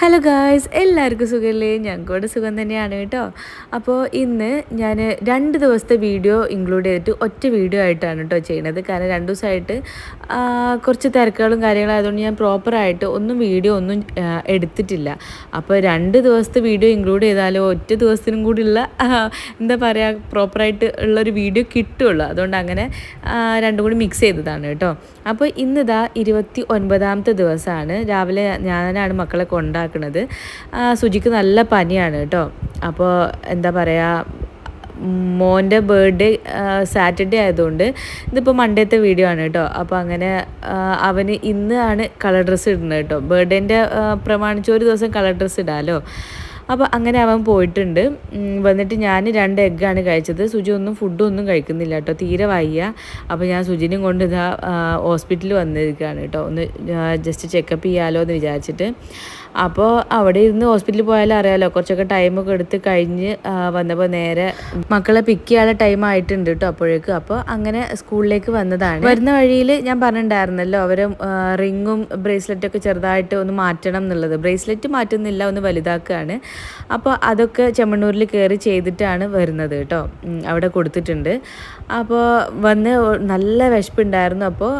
Hello guys എല്ലാവർക്കും സുഖമല്ലേ ഞങ്ങൾക്കൂടെ സുഖം തന്നെയാണ് കേട്ടോ. അപ്പോൾ ഇന്ന് ഞാൻ രണ്ട് ദിവസത്തെ വീഡിയോ ഇൻക്ലൂഡ് ചെയ്തിട്ട് ഒറ്റ വീഡിയോ ആയിട്ടാണ് കേട്ടോ ചെയ്യുന്നത് കാരണം രണ്ട് ദിവസമായിട്ട് കുറച്ച് തിരക്കുകളും കാര്യങ്ങളും ആയതുകൊണ്ട് ഞാൻ പ്രോപ്പറായിട്ട് ഒന്നും വീഡിയോ ഒന്നും എടുത്തിട്ടില്ല. അപ്പോൾ രണ്ട് ദിവസത്തെ വീഡിയോ ഇൻക്ലൂഡ് ചെയ്താലോ ഒറ്റ ദിവസത്തിനും കൂടിയുള്ള എന്താ പറയുക പ്രോപ്പറായിട്ട് ഉള്ളൊരു വീഡിയോ കിട്ടുള്ളൂ. അതുകൊണ്ട് അങ്ങനെ രണ്ടും കൂടി മിക്സ് ചെയ്തതാണ് കേട്ടോ. അപ്പോൾ ഇന്നിതാ ഇരുപത്തി ഒൻപതാമത്തെ ദിവസമാണ്. രാവിലെ ഞാനാണ് മക്കളെ കൊണ്ടാക്കുന്നത് ആ, സുജിക്ക് നല്ല പനിയാണ് കേട്ടോ. അപ്പോൾ എന്താ പറയുക മോന്റെ ബർത്ത്ഡേ സാറ്റർഡേ ആയതുകൊണ്ട് ഇതിപ്പോൾ മൺഡേത്തെ വീഡിയോ ആണ് കേട്ടോ. അപ്പോൾ അങ്ങനെ അവന് ഇന്ന് ആണ് കളർ ഡ്രസ്സ് ഇടുന്നത് കേട്ടോ. ബർത്ത്ഡേന്റെ പ്രമാണിച്ച് ഒരു ദിവസം കളർ ഡ്രസ്സ് ഇടാമല്ലോ അപ്പോൾ അങ്ങനെ അവൻ പോയിട്ടുണ്ട്. വന്നിട്ട് ഞാൻ രണ്ട് എഗ്ഗാണ് കഴിച്ചത്. സുജി ഒന്നും ഫുഡൊന്നും കഴിക്കുന്നില്ല കേട്ടോ. തീരെ വയ്യ. അപ്പോൾ ഞാൻ സുജിനും കൊണ്ട് ഇതാ ഹോസ്പിറ്റലിൽ വന്നിരിക്കുകയാണ് കേട്ടോ. ഒന്ന് ജസ്റ്റ് ചെക്കപ്പ് ചെയ്യാമല്ലോ എന്ന് വിചാരിച്ചിട്ട്. അപ്പോൾ അവിടെ ഇരുന്ന് ഹോസ്പിറ്റലിൽ പോയാലും അറിയാമല്ലോ കുറച്ചൊക്കെ ടൈമൊക്കെ എടുത്ത് കഴിഞ്ഞ് വന്നപ്പോൾ നേരെ മക്കളെ പിക്ക് ചെയ്യാനുള്ള ടൈം ആയിട്ടുണ്ട് കേട്ടോ അപ്പോഴേക്കും. അപ്പോൾ അങ്ങനെ സ്കൂളിലേക്ക് വന്നതാണ്. വരുന്ന വഴിയിൽ ഞാൻ പറഞ്ഞിട്ടുണ്ടായിരുന്നല്ലോ അവർ റിങ്ങും ബ്രേസ്ലെറ്റൊക്കെ ചെറുതായിട്ട് ഒന്ന് മാറ്റണം എന്നുള്ളത്. ബ്രേസ്ലെറ്റ് മാറ്റുന്നില്ല ഒന്ന് വലുതാക്കുകയാണ്. അപ്പോൾ അതൊക്കെ ചെമ്മണ്ണൂരിൽ കയറി ചെയ്തിട്ടാണ് വരുന്നത് കേട്ടോ. അവിടെ കൊടുത്തിട്ടുണ്ട്. അപ്പോൾ വന്ന് നല്ല വിശപ്പുണ്ടായിരുന്നു. അപ്പോൾ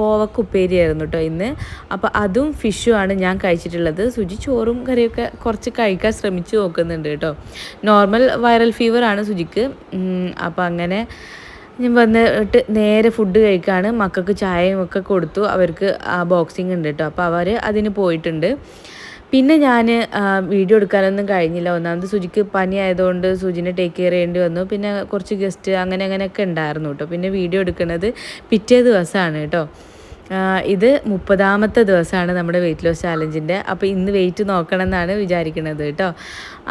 കോവക്ക ഉപ്പേരിയായിരുന്നു കേട്ടോ ഇന്ന്. അപ്പോൾ അതും ഫിഷുമാണ് ഞാൻ കഴിച്ചിട്ടുള്ളത്. സുജി ചോറും കറിയൊക്കെ കുറച്ച് കഴിക്കാൻ ശ്രമിച്ചു നോക്കുന്നുണ്ട് കേട്ടോ. നോർമൽ വൈറൽ ഫീവറാണ് സുജിക്ക്. അപ്പോൾ അങ്ങനെ ഞാൻ വന്നിട്ട് നേരെ ഫുഡ് കഴിക്കാണ്. മക്കൾക്ക് ചായയും ഒക്കെ കൊടുത്തു. അവർക്ക് ബോക്സിംഗ് ഉണ്ട് കേട്ടോ. അപ്പോൾ അവർ അതിന് പോയിട്ടുണ്ട്. പിന്നെ ഞാൻ വീഡിയോ എടുക്കാനൊന്നും കഴിഞ്ഞില്ല. ഒന്നാമത് സുജിക്ക് പനി ആയതുകൊണ്ട് സുജിനെ ടേക്ക് കെയർ ചെയ്യേണ്ടി വന്നു. പിന്നെ കുറച്ച് ഗസ്റ്റ് അങ്ങനെ അങ്ങനെയൊക്കെ ഉണ്ടായിരുന്നു കേട്ടോ. പിന്നെ വീഡിയോ എടുക്കുന്നത് പിറ്റേ ദിവസമാണ് കേട്ടോ. ഇത് മുപ്പതാമത്തെ ദിവസമാണ് നമ്മുടെ വെയിറ്റ് ലോസ് ചാലഞ്ചിന്റെ അപ്പോൾ ഇന്ന് വെയിറ്റ് നോക്കണം എന്നാണ് വിചാരിക്കുന്നത് കേട്ടോ.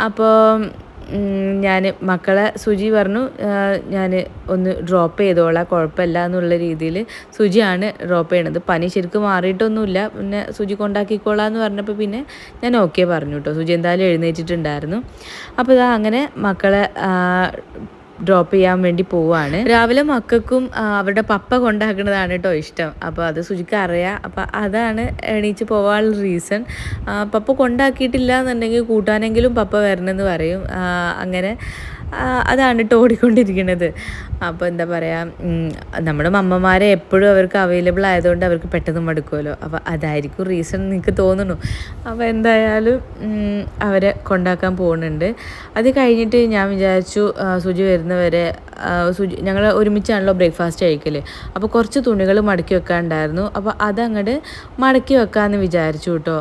അപ്പോൾ ഞാൻ മക്കളെ സുജി പറഞ്ഞു ഞാൻ ഒന്ന് ഡ്രോപ്പ് ചെയ്തോളാം കുഴപ്പമില്ല എന്നുള്ള രീതിയിൽ സുജിയാണ് ഡ്രോപ്പ് ചെയ്യണത്. പനി ശരിക്കും മാറിയിട്ടൊന്നുമില്ല. പിന്നെ സുജി കൊണ്ടാക്കിക്കോളാം എന്ന് പറഞ്ഞപ്പോൾ പിന്നെ ഞാൻ ഓക്കെ പറഞ്ഞു കേട്ടോ. സുജി എന്തായാലും എഴുന്നേറ്റിട്ടുണ്ടായിരുന്നു. അപ്പോൾ ഇതാ അങ്ങനെ മക്കളെ ഡ്രോപ്പ് ചെയ്യാൻ വേണ്ടി പോവാണ്. രാവിലെ മക്കൾക്കും അവരുടെ പപ്പ കൊണ്ടാക്കുന്നതാണ് കേട്ടോ ഇഷ്ടം. അപ്പോൾ അത് സുജിക്ക് അറിയാം. അപ്പോൾ അതാണ് എണീച്ച് പോകാനുള്ള റീസൺ പപ്പ കൊണ്ടാക്കിയിട്ടില്ല എന്നുണ്ടെങ്കിൽ കൂട്ടാനെങ്കിലും പപ്പ വരണമെന്ന് പറയും. അങ്ങനെ അതാണ് കേട്ടോ ഓടിക്കൊണ്ടിരിക്കുന്നത് അപ്പോൾ എന്താ പറയുക നമ്മുടെ അമ്മമാരെ എപ്പോഴും അവർക്ക് അവൈലബിൾ ആയതുകൊണ്ട് അവർക്ക് പെട്ടെന്ന് മടുക്കുമല്ലോ അപ്പോൾ അതായിരിക്കും റീസൺ എനിക്ക് തോന്നുന്നു. അപ്പോൾ എന്തായാലും അവരെ കൊണ്ടാക്കാൻ പോകുന്നുണ്ട് അത് കഴിഞ്ഞിട്ട് ഞാൻ വിചാരിച്ചു സുജി വരുന്നവരെ സുജി ഞങ്ങൾ ഒരുമിച്ചാണല്ലോ ബ്രേക്ക്ഫാസ്റ്റ് കഴിക്കൽ അപ്പോൾ കുറച്ച് തുണികൾ മടക്കി വെക്കാനുണ്ടായിരുന്നു അപ്പോൾ അതങ്ങോട്ട് മടക്കി വെക്കാമെന്ന് വിചാരിച്ചു കേട്ടോ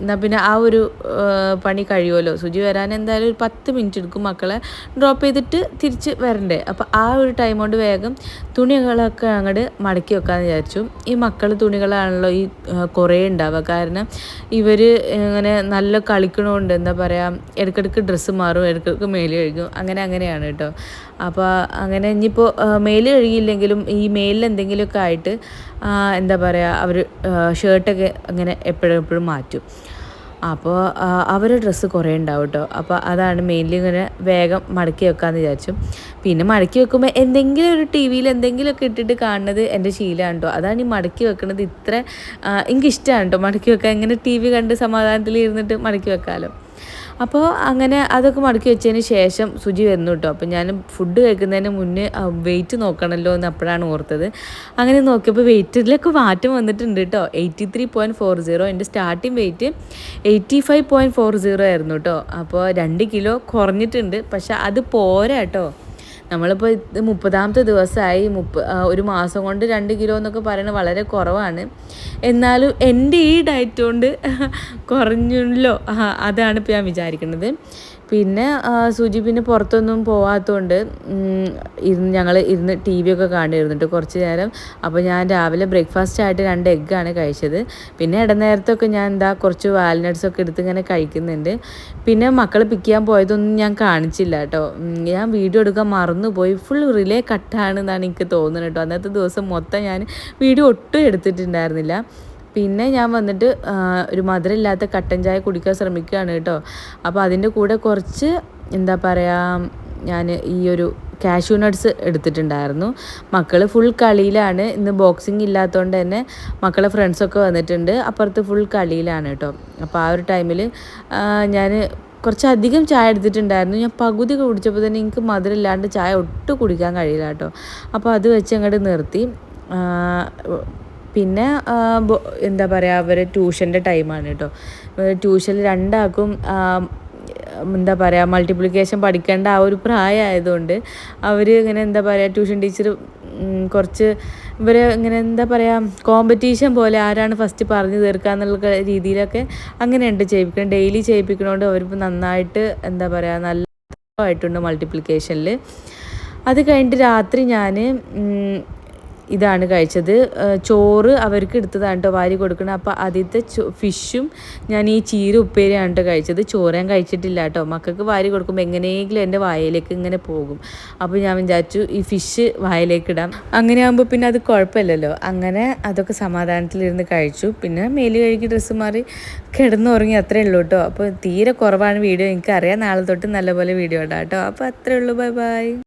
എന്നാൽ പിന്നെ ആ ഒരു പണി കഴിയുമല്ലോ? സുജി വരാൻ എന്തായാലും ഒരു പത്ത് മിനിറ്റ് എടുക്കും മക്കളെ. ഡ്രോപ്പ് ചെയ്തിട്ട് തിരിച്ച് വരണ്ടേ? അപ്പോൾ ആ ഒരു ടൈം കൊണ്ട് വേഗം തുണികളൊക്കെ അങ്ങോട്ട് മടക്കി വെക്കാമെന്ന് വിചാരിച്ചു. ഈ മക്കൾ തുണികളാണല്ലോ ഈ കുറേ ഉണ്ടാവുക കാരണം ഇവർ ഇങ്ങനെ നല്ല കളിക്കണമുണ്ട് എന്താ പറയുക ഇടയ്ക്കിടയ്ക്ക് ഡ്രസ്സ് മാറും ഇടയ്ക്കിടയ്ക്ക് മേലി കഴിക്കും അങ്ങനെ അങ്ങനെയാണ് കേട്ടോ. അപ്പോൾ അങ്ങനെ ഇനിയിപ്പോൾ മെയിൽ കഴുകിയില്ലെങ്കിലും ഈ മെയിലിൽ എന്തെങ്കിലുമൊക്കെ ആയിട്ട് എന്താ പറയുക അവർ ഷർട്ടൊക്കെ അങ്ങനെ എപ്പോഴും എപ്പോഴും മാറ്റും. അപ്പോൾ അവരുടെ ഡ്രസ്സ് കുറേ ഉണ്ടാവും കേട്ടോ അപ്പോൾ അതാണ് മെയിൻലി ഇങ്ങനെ വേഗം മടക്കി വെക്കാമെന്ന് വിചാരിച്ചു. പിന്നെ മടക്കി വെക്കുമ്പോൾ എന്തെങ്കിലും ഒരു ടി വിയിൽ എന്തെങ്കിലുമൊക്കെ ഇട്ടിട്ട് കാണുന്നത് എന്റെ ശീലമാണ് കേട്ടോ അതാണ് ഈ മടക്കി വെക്കുന്നത് ഇത്ര എനിക്കിഷ്ടമാണ് കേട്ടോ മടക്കി വെക്കാൻ. ഇങ്ങനെ ടി വി കണ്ട് സമാധാനത്തിൽ ഇരുന്നിട്ട് മടക്കി വെക്കാമല്ലോ അപ്പോൾ അങ്ങനെ അതൊക്കെ മടക്കി വെച്ചതിന് ശേഷം സുജി വരുന്നു കേട്ടോ. അപ്പോൾ ഞാൻ ഫുഡ് കഴിക്കുന്നതിന് മുന്നേ വെയിറ്റ് നോക്കണമല്ലോ എന്ന് അപ്പോഴാണ് ഓർത്തത്. അങ്ങനെ നോക്കിയപ്പോൾ വെയിറ്റിലൊക്കെ മാറ്റം വന്നിട്ടുണ്ട് കേട്ടോ. Eighty three point four zero എന്റെ starting weight eighty five point four zero ആയിരുന്നു കേട്ടോ. അപ്പോൾ രണ്ട് കിലോ കുറഞ്ഞിട്ടുണ്ട്. പക്ഷെ അത് പോരാ കേട്ടോ. നമ്മളിപ്പോൾ ഇത് മുപ്പതാമത്തെ ദിവസമായി മുപ്പ ഒരു മാസം കൊണ്ട് രണ്ട് കിലോ എന്നൊക്കെ പറയുന്നത് വളരെ കുറവാണ്. എന്നാലും എന്റെ ഈ ഡയറ്റ് കൊണ്ട് കുറഞ്ഞല്ലോ. അതാണ് ഇപ്പോൾ ഞാൻ വിചാരിക്കുന്നത്. പിന്നെ സുജി പിന്നെ പുറത്തൊന്നും പോവാത്തതുകൊണ്ട് ഇരുന്ന് ഞങ്ങൾ ഇരുന്ന് ടി വി ഒക്കെ കാണിരുന്നിട്ട് കുറച്ച് നേരം. അപ്പോൾ ഞാൻ രാവിലെ ബ്രേക്ക്ഫാസ്റ്റ് ആയിട്ട് രണ്ട് എഗ്ഗാണ് കഴിച്ചത്. പിന്നെ ഇടനേരത്തൊക്കെ ഞാൻ എന്താ കുറച്ച് വാൽനട്ട്സ് ഒക്കെ എടുത്ത് ഇങ്ങനെ കഴിക്കുന്നുണ്ട്. പിന്നെ മക്കളെ പിക്ക് ചെയ്യാൻ പോയതൊന്നും ഞാൻ കാണിച്ചില്ല കേട്ടോ. ഞാൻ വീഡിയോ എടുക്കാൻ മറന്നുപോയി. ഫുൾ റിലേ കട്ടാണെന്നാണ് എനിക്ക് തോന്നുന്നത് കേട്ടോ. അന്നത്തെ ദിവസം മൊത്തം ഞാൻ വീഡിയോ ഒട്ടും എടുത്തിട്ടുണ്ടായിരുന്നില്ല. പിന്നെ ഞാൻ വന്നിട്ട് ഒരു മധുരമില്ലാത്ത കട്ടൻ ചായ കുടിക്കാൻ ശ്രമിക്കുകയാണ് കേട്ടോ. അപ്പോൾ അതിന്റെ കൂടെ കുറച്ച് എന്താ പറയുക ഞാൻ ഈ ഒരു കാഷ്യൂ നട്ട്സ് എടുത്തിട്ടുണ്ടായിരുന്നു. മക്കൾ ഫുൾ കളിയിലാണ്. ഇന്ന് ബോക്സിങ് ഇല്ലാത്തതുകൊണ്ട് തന്നെ മക്കളെ ഫ്രണ്ട്സൊക്കെ വന്നിട്ടുണ്ട്. അപ്പുറത്ത് ഫുൾ കളിയിലാണ് കേട്ടോ. അപ്പോൾ ആ ഒരു ടൈമിൽ ഞാൻ കുറച്ചധികം ചായ എടുത്തിട്ടുണ്ടായിരുന്നു. ഞാൻ പകുതി കുടിച്ചപ്പോൾ തന്നെ എനിക്ക് മധുരമില്ലാണ്ട് ചായ ഒട്ടും കുടിക്കാൻ കഴിയില്ല കേട്ടോ. അപ്പോൾ അത് വെച്ച് അങ്ങോട്ട് നിർത്തി. പിന്നെ എന്താ പറയുക അവർ ട്യൂഷന്റെ ടൈമാണ് കേട്ടോ ട്യൂഷനിൽ രണ്ടാൾക്കും എന്താ പറയുക മൾട്ടിപ്ലിക്കേഷൻ പഠിക്കേണ്ട ആ ഒരു പ്രായമായതുകൊണ്ട് അവർ ഇങ്ങനെ എന്താ പറയുക ട്യൂഷൻ ടീച്ചർ കുറച്ച് ഇവർ ഇങ്ങനെ എന്താ പറയുക കോമ്പറ്റീഷൻ പോലെ ആരാണ് ഫസ്റ്റ് പറഞ്ഞു തീർക്കുക എന്നുള്ള രീതിയിലൊക്കെ അങ്ങനെയുണ്ട് ചെയ്യിപ്പിക്കണം ഡെയിലി ചെയ്യിപ്പിക്കണോണ്ട് അവരിപ്പോൾ നന്നായിട്ട് എന്താ പറയുക നല്ല ആയിട്ടുണ്ട് മൾട്ടിപ്ലിക്കേഷനിൽ അത് കഴിഞ്ഞിട്ട് രാത്രി ഞാൻ ഇതാണ് കഴിച്ചത്. ചോറ് അവർക്ക് എടുത്തതാണ് കേട്ടോ വാരി കൊടുക്കണം. അപ്പോൾ ആദ്യത്തെ ഫിഷും ഞാൻ ഈ ചീര ഉപ്പേരിയാണ് കേട്ടോ കഴിച്ചത്. ചോറ് കഴിച്ചിട്ടില്ല കേട്ടോ മക്കൾക്ക് വാരി കൊടുക്കുമ്പോൾ എങ്ങനെയെങ്കിലും എന്റെ വായയിലേക്ക് ഇങ്ങനെ പോകും. അപ്പോൾ ഞാൻ വിചാരിച്ചു ഈ ഫിഷ് വായയിലേക്ക് ഇടാം. അങ്ങനെ ആകുമ്പോൾ പിന്നെ അത് കുഴപ്പമില്ലല്ലോ. അങ്ങനെ അതൊക്കെ സമാധാനത്തിലിരുന്ന് കഴിച്ചു. പിന്നെ മേൽ കഴുകി ഡ്രസ്സ് മാറി കിടന്നുറങ്ങി അത്രേ ഉള്ളൂ കേട്ടോ അപ്പോൾ തീരെ കുറവാണ് വീഡിയോ. എനിക്കറിയാം നാളെ തൊട്ട് നല്ലപോലെ വീഡിയോ ഇടാം കേട്ടോ അപ്പോൾ അത്രേ ഉള്ളൂ. Bye bye.